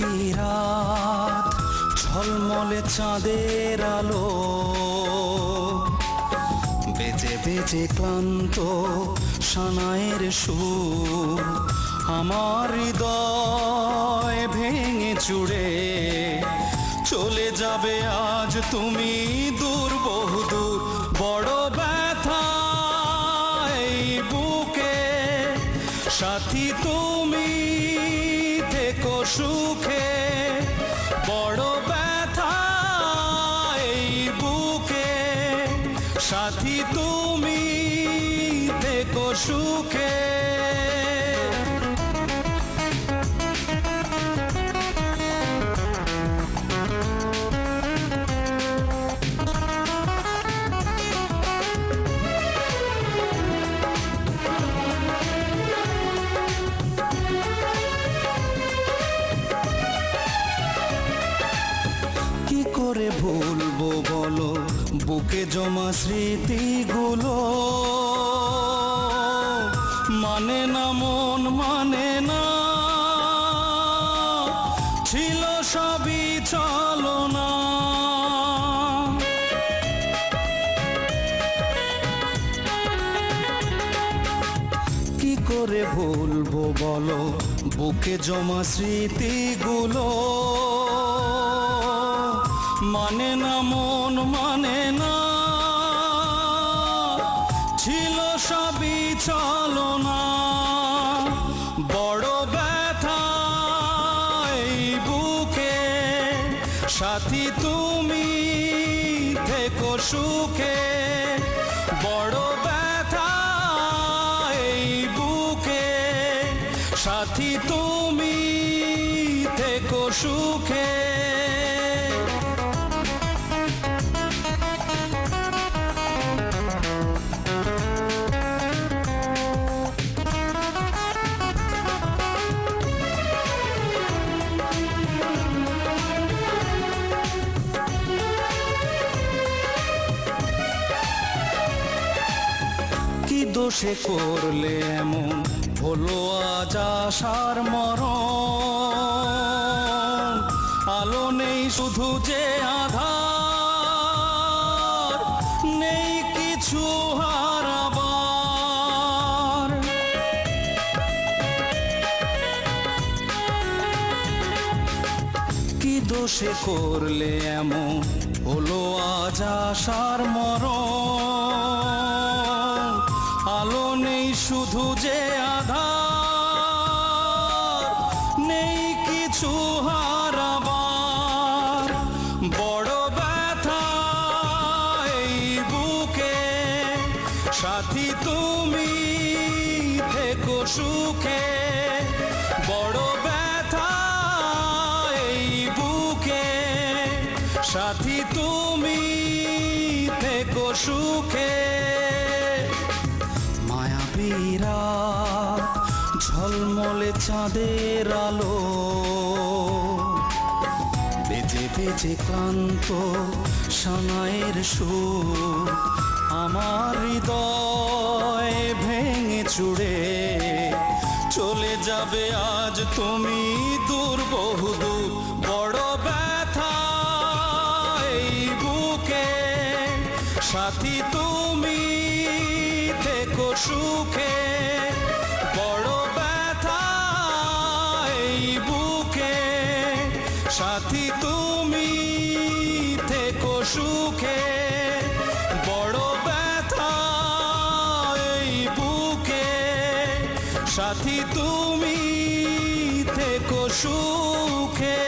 রাত ঝলমলে চাঁদের আলো। বেজে বেজে ক্লান্ত সানায়ের সুর, আমার হৃদয় ভেঙে চুড়ে। চলে যাবে আজ তুমি দূর বহুদূর বড় ব্যথা বুকে। সাথী তুমি সুখে বড় ব্যথা এই বুকে। সাথী তুমি দেখো সুখে। করে ভুলবো বলো? বুকে জমা স্মৃতিগুলো। মানে না মন মানে না। ছিল সবই চলো না কি করে ভুলবো বলো? বুকে জমা স্মৃতিগুলো। মানে না, মন মানে না। ছিল সবই চলো না বড় ব্যথা এই বুকে। সাথী তুমি থেকো সুখে। বড় ব্যথা এই বুকে। সাথী তুমি থেকো সুখে। দোষে করলে এমন হলো আজ আশার মরণ। আলো নেই শুধু যে আধার, নেই কিছু হারাবার। কি দোষে করলে এমন হলো আজ আশার মরণ? কিছু হারাবার বড় ব্যথা এই বুকে। সাথী তুমি থেকো সুখে। বড় ব্যথা এই বুকে। সাথী তুমি থেকো সুখে। মায়াবীরা ঝলমলে চাঁদের আলো। বেজে ক্লান্ত সানায়ের সুর, আমার হৃদয় ভেঙে চুড়ে। চলে যাবে আজ তুমি দূর বহুদূর বড় ব্যথা বুকে। সাথী তুমি থেকো সুখে। তুমি থেকো সুখে বড় ব্যথা এই বুকে। সাথী তুমি থেকো সুখে।